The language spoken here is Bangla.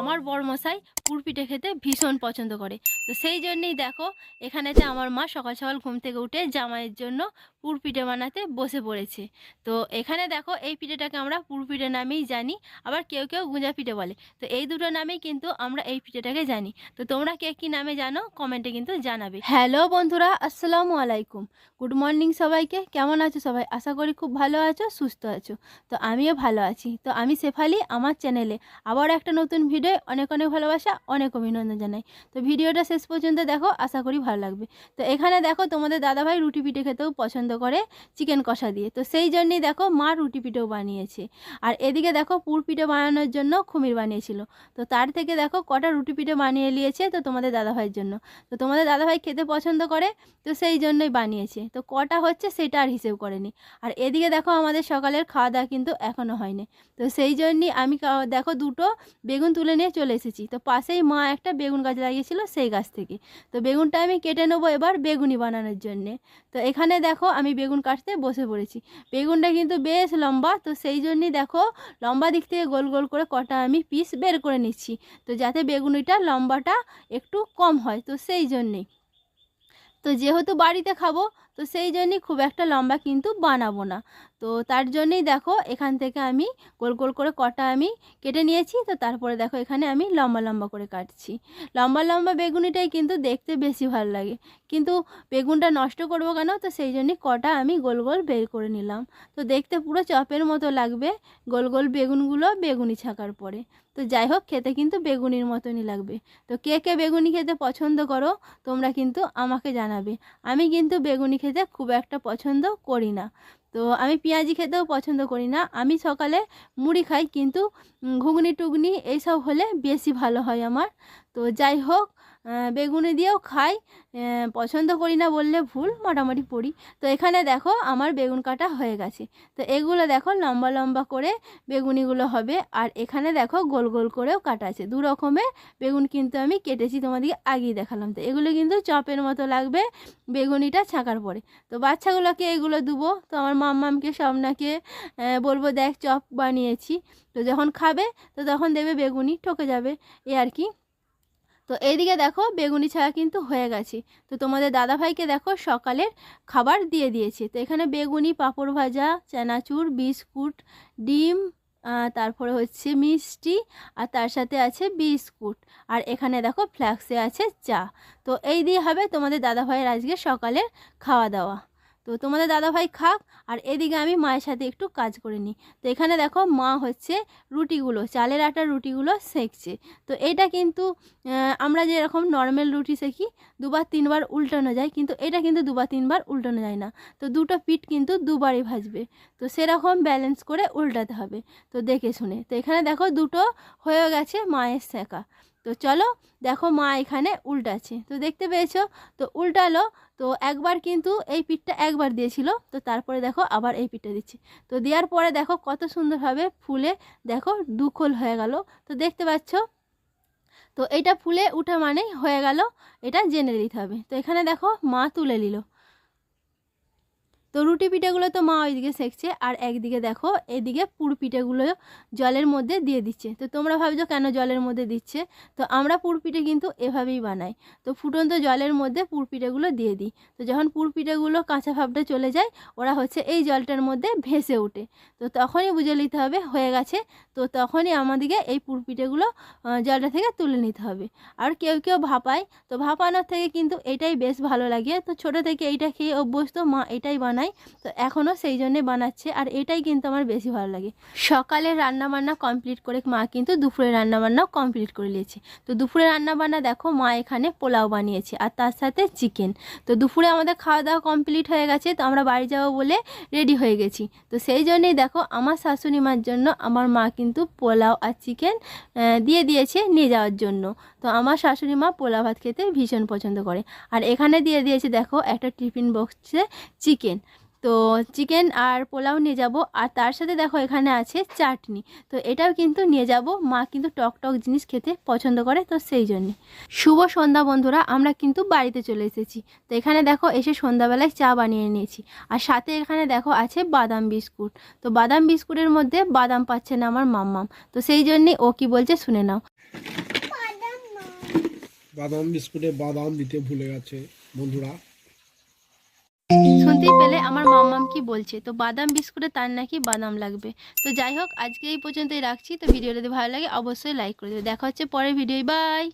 আমার বড়মশাই পুরপিঠে খেতে ভীষণ পছন্দ করে। তো সেই জন্যেই দেখো এখানেতে আমার মা সকাল সকাল ঘুম থেকে উঠে জামাইয়ের জন্য পুরপিঠে বানাতে বসে পড়েছে। তো এখানে দেখো, এই পিঠেটাকে আমরা পুরপিঠে নামেই জানি, আবার কেউ কেউ গুঁজা পিঠে বলে। তো এই দুটো নামেই কিন্তু আমরা এই পিঠেটাকে জানি। তো তোমরা কে কী নামে জানো, কমেন্টে কিন্তু জানাবে। হ্যালো বন্ধুরা, আসসালামু আলাইকুম। গুড মর্নিং সবাইকে, কেমন আছো সবাই? আশা করি খুব ভালো আছো, সুস্থ আছো। তো আমিও ভালো আছি। তো আমি শেফালি, আমার চ্যানেলে আবার একটা নতুন ভিডিও অনেক অনেক ভালোবাসা, অনেক অভিনন্দন জানাই। তো ভিডিওটা শেষ পর্যন্ত দেখো, আশা করি ভালো লাগবে। তো এখানে দেখো তোমাদের দাদাভাই রুটি পিঠে খেতেও পছন্দ করে চিকেন কষা দিয়ে। তো সেই জন্যই দেখো মা রুটি পিঠেও বানিয়েছে। আর এদিকে দেখো পুর পিঠে বানানোর জন্য খুমির বানিয়েছিল। তো তার থেকে দেখো কটা রুটি পিঠে বানিয়ে নিয়েছে তো তোমাদের দাদাভাইয়ের জন্য। তো তোমাদের দাদাভাই খেতে পছন্দ করে, তো সেই জন্যই বানিয়েছে। তো কটা হচ্ছে সেটা আর হিসেব করেনি আর এদিকে দেখো আমাদের সকালের খাওয়া দাওয়া কিন্তু এখনও হয়নি। তো সেই জন্যই আমি দেখো দুটো বেগুন তুলে নিয়ে চলে এসেছি। তো পাশেই মা একটা বেগুন গাছ লাগিয়েছিল সেই গাছ থেকে। তো বেগুনটা আমি কেটে নেব এবার বেগুনি বানানোর জন্যে। তো এখানে দেখো আমি বেগুন কাটতে বসে পড়েছি। বেগুনটা কিন্তু বেশ লম্বা, তো সেই জন্যই দেখো লম্বা দিক থেকে গোল গোল করে কটা আমি পিস বের করে নিচ্ছি। তো যাতে বেগুনিটা লম্বাটা একটু কম হয়, তো সেই জন্যেই। তো যেহেতু বাড়িতে খাব তো সেই জন্যই খুব একটা লম্বা কিন্তু বানাবো না। তো তার জন্যই দেখো এখান থেকে আমি গোল গোল করে কটা আমি কেটে নিয়েছি, তো তারপরে দেখো এখানে আমি লম্বা লম্বা করে কাটছি। লম্বা লম্বা বেগুনিটাই কিন্তু দেখতে বেশি ভালো লাগে। কিন্তু বেগুনটা নষ্ট করব কেন? তো সেই জন্যই কটা আমি গোল গোল বের করে নিলাম। তো দেখতে পুরো চপের মতো লাগবে গোল গোল বেগুনগুলো বেগুনি ছাকার পরে। তো যাই হোক, খেতে কিন্তু বেগুনির মতনই লাগবে। তো কে কে বেগুনি খেতে পছন্দ করো, তোমরা কিন্তু আমাকে জানাবে। আমি কিন্তু বেগুনি খেতে খুব একটা পছন্দ করি না। তো আমি পেঁয়াজি খেতেও পছন্দ করি না। আমি সকালে মুড়ি খাই, কিন্তু ঘুগনি টুগনি এইসব হলে বেশি ভালো হয় আমার। তো যাই হোক বেগুনি দিয়েও খাই পছন্দ করি না বললে ভুল মোটামুটি পড়ি। তো এখানে দেখো আমার বেগুন কাটা হয়ে গেছে। তো এগুলো দেখো লম্বা লম্বা করে বেগুনিগুলো হবে আর এখানে দেখো গোল গোল করেও কাটা আছে। দু রকমের বেগুন কিন্তু আমি কেটেছি তোমাদেরকে আগেই দেখালাম। তো এগুলো কিন্তু চপের মতো লাগবে বেগুনিটা ছাকার পরে। তো বাচ্চাগুলোকে এগুলো দেবো। তো আমার মাম্মামকে আহ, বলব দেখ চপ বানিয়েছি। তো যখন খাবে তো তখন দেবে বেগুনি ঠকে যাবে। এ আর কি। তো এইদিকে দেখো বেগুনি ছাড়া কিন্তু হয়ে গেছে। তো তোমাদের দাদাভাইকে দেখো সকালের খাবার দিয়ে দিয়েছে। তো এখানে বেগুনি, পাঁপড় ভাজা, চানাচুর, বিস্কুট, ডিম তারপরে হচ্ছে মিষ্টি, আর তার সাথে আছে বিস্কুট। আর এখানে দেখো ফ্ল্যাক্সে আছে চা। তো এই দিয়ে হবে তোমাদের দাদাভাইয়ের আজকে সকালের খাওয়া দাওয়া। তো তোমাদের দাদাভাই খাক আর এদিকে আমি মায়ের সাথে একটু কাজ করে নিই। তো এখানে দেখো মা হচ্ছে রুটিগুলো, চালের আটার রুটিগুলো সেঁকছে। তো এটা কিন্তু আমরা যেরকম নর্মাল রুটি সেঁকি, দুবার তিনবার উল্টানো যায়, কিন্তু এটা কিন্তু দুবার তিনবার উল্টানো যায় না। তো দুটো পিঠ কিন্তু দুবারই ভাজবে। তো সেরকম ব্যালেন্স করে উল্টাতে হবে। তো দেখে শুনে। তো এখানে দেখো দুটো হয়ে গেছে মায়ের শেখা তো চলো দেখো মা এখানে উল্টাচ্ছে। তো দেখতে পেয়েছ? তো উল্টালো, তো একবার কিন্তু এই পিঠটা একবার দিয়েছিল, তো তারপরে দেখো আবার এই পিঠটা দিচ্ছে। তো দেওয়ার পরে দেখো কত সুন্দরভাবে ফুলে দেখো দুখোল হয়ে গেল। তো দেখতে পাচ্ছ? তো এটা ফুলে উঠা মানেই হয়ে গেল, এটা জেনে দিতে হবে। তো এখানে দেখো মা তুলে নিল। তো রুটি পিঠেগুলো তো মা ওইদিকে সেঁকছে আর একদিকে দেখো, এদিকে পুর পিঠেগুলো জলের মধ্যে দিয়ে দিচ্ছে। তো তোমরা ভাবছ কেন জলের মধ্যে দিচ্ছে? তো আমরা পুর পিঠে কিন্তু এভাবেই বানাই। তো ফুটন্ত জলের মধ্যে পুর পিঠেগুলো দিয়ে দিই। তো যখন পুর পিঠেগুলো কাঁচা ভাবটা চলে যায়, ওরা হচ্ছে এই জলটার মধ্যে ভেসে ওঠে। তো তখনই বুঝে নিতে হবে, হয়ে গেছে। তো তখনই আমাদেরকে এই পুর পিঠেগুলো জলটা থেকে তুলে নিতে হবে। আর কেউ কেউ ভাপায়। তো ভাপানোর থেকে কিন্তু এটাই বেশ ভালো লাগে। তো ছোটো থেকে এইটা খেয়ে অভ্যস্ত মা এটাই বানায়। তো এখনও সেই জন্যে বানাচ্ছে আর এটাই কিন্তু আমার বেশি ভালো লাগে। সকালে রান্নাবান্না কমপ্লিট করে মা কিন্তু দুপুরে রান্নাবান্নাও কমপ্লিট করে নিয়েছে। তো দুপুরে রান্নাবান্না দেখো মা এখানে পোলাও বানিয়েছে আর তার সাথে চিকেন তো দুপুরে আমাদের খাওয়া দাওয়া কমপ্লিট হয়ে গেছে, তো আমরা বাড়ি যাব বলে রেডি হয়ে গেছি। তো সেই জন্যেই দেখো আমার শাশুড়ি মার জন্য আমার মা কিন্তু পোলাও আর চিকেন দিয়ে দিয়েছে নিয়ে যাওয়ার জন্য। তো আমার শাশুড়ি মা পোলাও ভাত খেতে ভীষণ পছন্দ করে। আর এখানে দিয়ে দিয়েছে দেখো একটা টিফিন বক্সে চিকেন তো চিকেন আর পোলাও নিয়ে যাব আর তার সাথে দেখো এখানে আছে চাটনি। তো এটাও কিন্তু নিয়ে যাব মা কিন্তু টক টক জিনিস খেতে পছন্দ করে তো সেই জন্যে। শুভ সন্ধ্যা বন্ধুরা আমরা কিন্তু বাড়িতে চলে এসেছি। তো এখানে দেখো এসে সন্ধ্যাবেলায় চা বানিয়ে নিয়েছি। আর সাথে এখানে দেখো আছে বাদাম বিস্কুট। তো বাদাম বিস্কুটের মধ্যে বাদাম পাচ্ছে না আমার মাম্মাম। তো সেই জন্যে ও কি বলছে শুনে নাও। বাদাম বিস্কুটে বাদাম দিতে ভুলে গেছে বন্ধুরা। শুনতেই পেলে আমার মাম্মাম কি বলছে? তো বাদাম বিস্কুটে তার নাকি বাদাম লাগবে। তো যাই হোক, আজকে এই পর্যন্তই রাখছি। তো ভিডিওটা যদি ভালো লাগে, অবশ্যই লাইক করে দেবে দেখা হচ্ছে পরের ভিডিও বাই